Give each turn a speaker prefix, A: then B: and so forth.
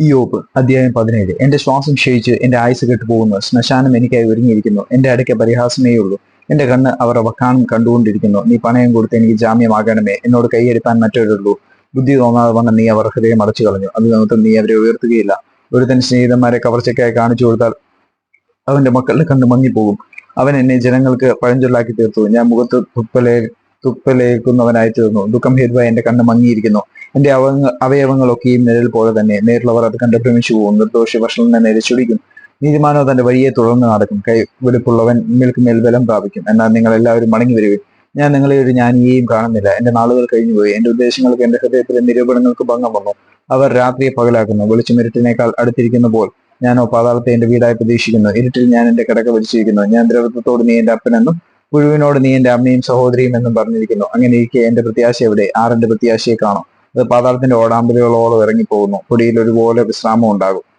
A: യോബ് അധ്യായം പതിനേഴ്. എന്റെ ശ്വാസം ക്ഷയിച്ച് എന്റെ ആയുസ് കെട്ടു പോകുന്നു. ശ്മശാനം എനിക്കായി ഒരുങ്ങിയിരിക്കുന്നു. എന്റെ അടുക്ക പരിഹാസമേ ഉള്ളൂ. എന്റെ കണ്ണ് അവർ വക്കാണം കണ്ടുകൊണ്ടിരിക്കുന്നു. നീ പണയം കൊടുത്ത് എനിക്ക് ജാമ്യമാകണമേ. എന്നോട് കൈയെടുക്കാൻ മറ്റൊരുള്ളൂ. ബുദ്ധി തോന്നാതെ വന്ന നീ അവർ ഹൃദയം അടച്ചു കളഞ്ഞു അത് നിമിത്തം നീ അവരെ ഉയർത്തുകയില്ല. ഒരുത്തൻ സ്നേഹിതന്മാരെ കവർച്ചയ്ക്കായി കാണിച്ചു കൊടുത്താൽ അവന്റെ മക്കളുടെ കണ്ണ് മങ്ങിപ്പോകും. അവൻ എന്നെ ജനങ്ങൾക്ക് പഴഞ്ചൊല്ലാക്കി തീർത്തു. ഞാൻ മുഖത്ത് തുപ്പലേ തുപ്പലേക്കുന്നവനായി തീർന്നു. ദുഃഖം ഹേതുവായി എന്റെ കണ്ണ് മങ്ങിയിരിക്കുന്നു. എന്റെ അവങ്ങ അവയവങ്ങളൊക്കെയും നിഴൽ പോലെ തന്നെ. നേരിലുള്ളവർ അത് കണ്ട് ഭ്രമിച്ചു പോകും നിർദോഷ ഭക്ഷണം തന്നെ ചുടിക്കും നീതിമാനോ തന്റെ വഴിയെ തുടർന്ന് നടക്കും. കൈ വെളുപ്പുള്ളവൻ നിങ്ങൾക്ക് മേൽ ബലം പ്രാപിക്കും. എന്നാൽ നിങ്ങൾ എല്ലാവരും മടങ്ങി വരുവിൻ ഞാൻ നിങ്ങളെ ഒരു ജ്ഞാനിയെയും കാണുന്നില്ല. എന്റെ നാളുകൾ കഴിഞ്ഞുപോയി എന്റെ ഉദ്ദേശങ്ങൾക്ക് എന്റെ ഹൃദയത്തിലെ നിരൂപണങ്ങൾക്ക് ഭംഗം വന്നു. അവർ രാത്രിയെ പകലാക്കുന്നു. വെളിച്ചമിരുട്ടിനേക്കാൾ അടുത്തിരിക്കുന്ന പോൽ ഞാനോ പാതാളത്തെ എന്റെ വീടായി പ്രതീക്ഷിക്കുന്നു. ഇരുട്ടിൽ ഞാൻ എന്റെ കിടക്ക വലിച്ചിരിക്കുന്നു. ഞാൻ ദ്രവത്വത്തോട് നീ എന്റെ അപ്പനെന്നും പുഴുവിനോട് നീ എന്റെ അമ്മയും സഹോദരിയും എന്നും പറഞ്ഞിരിക്കുന്നു. അങ്ങനെ ഇരിക്കെ എന്റെ പ്രത്യാശ എവിടെ? ആറിന്റെ പ്രത്യാശയെ കാണും. പാതാളത്തിന്റെ ഓടാമ്പലുകളോളം ഇറങ്ങിപ്പോകുന്നു. പൊടിയിൽ ഒരുപോലെ വിശ്രാമം ഉണ്ടാകും.